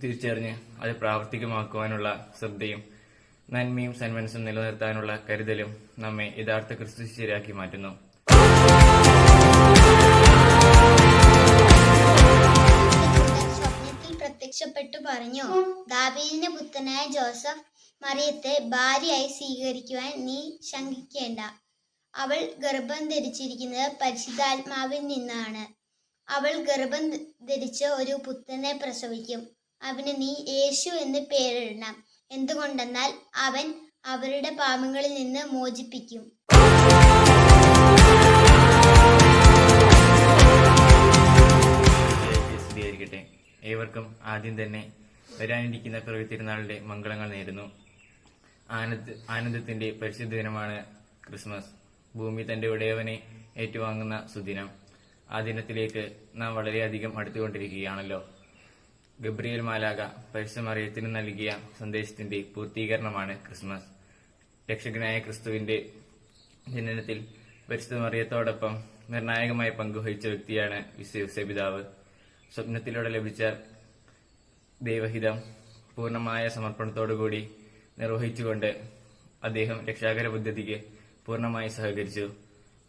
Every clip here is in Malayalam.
തിരിച്ചറിഞ്ഞ് അത് പ്രാവർത്തികമാക്കുവാനുള്ള ശ്രദ്ധയും നന്മയും സന്മനസ്സും നിലനിർത്താനുള്ള കരുതലും നമ്മെ യഥാർത്ഥ ക്രിസ്തു ശരിയാക്കി മാറ്റുന്നു പ്രത്യക്ഷപ്പെട്ടു പറഞ്ഞു ദാവീദിന്റെ പുത്രനായ ജോസഫ് മറിയത്തെ ഭാര്യയായി സ്വീകരിക്കുവാൻ നീ ശങ്കിക്കേണ്ട. അവൾ ഗർഭം ധരിച്ചിരിക്കുന്നത് പരിശുദ്ധാത്മാവിൽ നിന്നാണ്. അവൾ ഗർഭം ധരിച്ച് ഒരു പുത്രനെ പ്രസവിക്കും. അവന് നീ യേശു എന്ന് പേരിടണം. എന്തുകൊണ്ടെന്നാൽ അവൻ അവരുടെ പാപങ്ങളിൽ നിന്ന് മോചിപ്പിക്കും. ഏവർക്കും ആദ്യം തന്നെ വരാനിരിക്കുന്ന പിറവി തിരുനാളിന്റെ മംഗളങ്ങൾ നേരുന്നു. ആനന്ദ ആനന്ദത്തിന്റെ പരിശുദ്ധ ദിനമാണ് ക്രിസ്മസ്. ഭൂമി തന്റെ ഉടയവനെ ഏറ്റുവാങ്ങുന്ന സുദിനം. ആ ദിനത്തിലേക്ക് നാം വളരെയധികം അടുത്തുകൊണ്ടിരിക്കുകയാണല്ലോ. ഗബ്രിയേൽ മാലാക പരിശുദ്ധ മറിയത്തിന് നൽകിയ സന്ദേശത്തിന്റെ പൂർത്തീകരണമാണ് ക്രിസ്മസ്. രക്ഷകനായ ക്രിസ്തുവിന്റെ ജനനത്തിൽ പരിശുദ്ധ മറിയത്തോടൊപ്പം നിർണായകമായ പങ്കുവഹിച്ച വ്യക്തിയാണ് വിശ്വ പിതാവ് സ്വപ്നത്തിലൂടെ ലഭിച്ച ദൈവഹിതം പൂർണമായ സമർപ്പണത്തോടുകൂടി നിർവഹിച്ചുകൊണ്ട് അദ്ദേഹം രക്ഷാകര പദ്ധതിക്ക് പൂർണമായി സഹകരിച്ചു.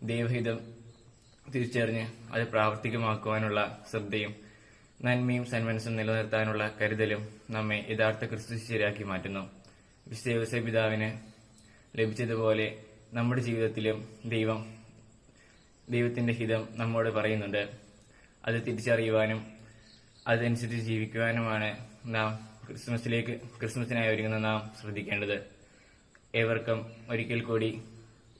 ദൈവഹിതം തിരിച്ചറിഞ്ഞ് അത് പ്രാവർത്തികമാക്കുവാനുള്ള ശ്രദ്ധയും നന്മയും സന്മനസ്സും നിലനിർത്താനുള്ള കരുതലും നമ്മെ യഥാർത്ഥ ക്രിസ്തു ശരിയാക്കി മാറ്റുന്നു. വിശ്വസ പിതാവിന് ലഭിച്ചതുപോലെ നമ്മുടെ ജീവിതത്തിലും ദൈവം ദൈവത്തിന്റെ ഹിതം നമ്മോട് പറയുന്നുണ്ട്. അത് തിരിച്ചറിയുവാനും അതനുസരിച്ച് ജീവിക്കുവാനുമാണ് നാം ക്രിസ്മസിലേക്ക് ക്രിസ്മസിനായി ഒരുങ്ങുന്ന നാം ശ്രദ്ധിക്കേണ്ടത്. ഏവർക്കും ഒരിക്കൽ കൂടി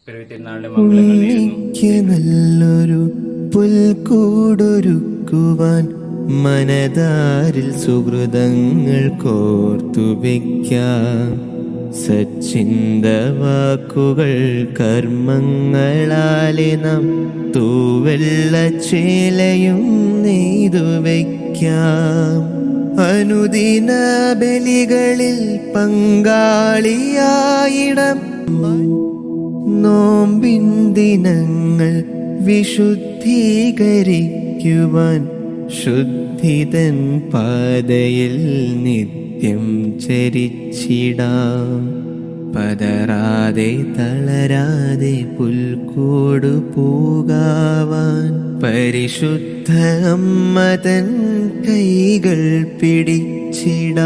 എനിക്ക് നല്ലൊരു പുൽക്കൂടൊരുക്കുവാൻ മനതാരിൽ സുഹൃതങ്ങൾ കോർത്തു സച്ചിന്ത വാക്കുകൾ കർമ്മങ്ങളാലെ നാം തൂവെള്ളച്ചേലയും നെയ്തു വയ്ക്കാം അനുദിന ബലികളിൽ പങ്കാളിയായിടം നോമ്പിൻ ദിനങ്ങൾ വിശുദ്ധീകരിക്കുവാൻ ശുദ്ധിതൻ പാതയിൽ നിത്യം ചരിച്ചിടാം. പതറാതെ തളരാതെ പുൽക്കൂടു പോകാവാൻ പരിശുദ്ധ അമ്മതൻ കൈകൾ പിടിച്ചിടാം.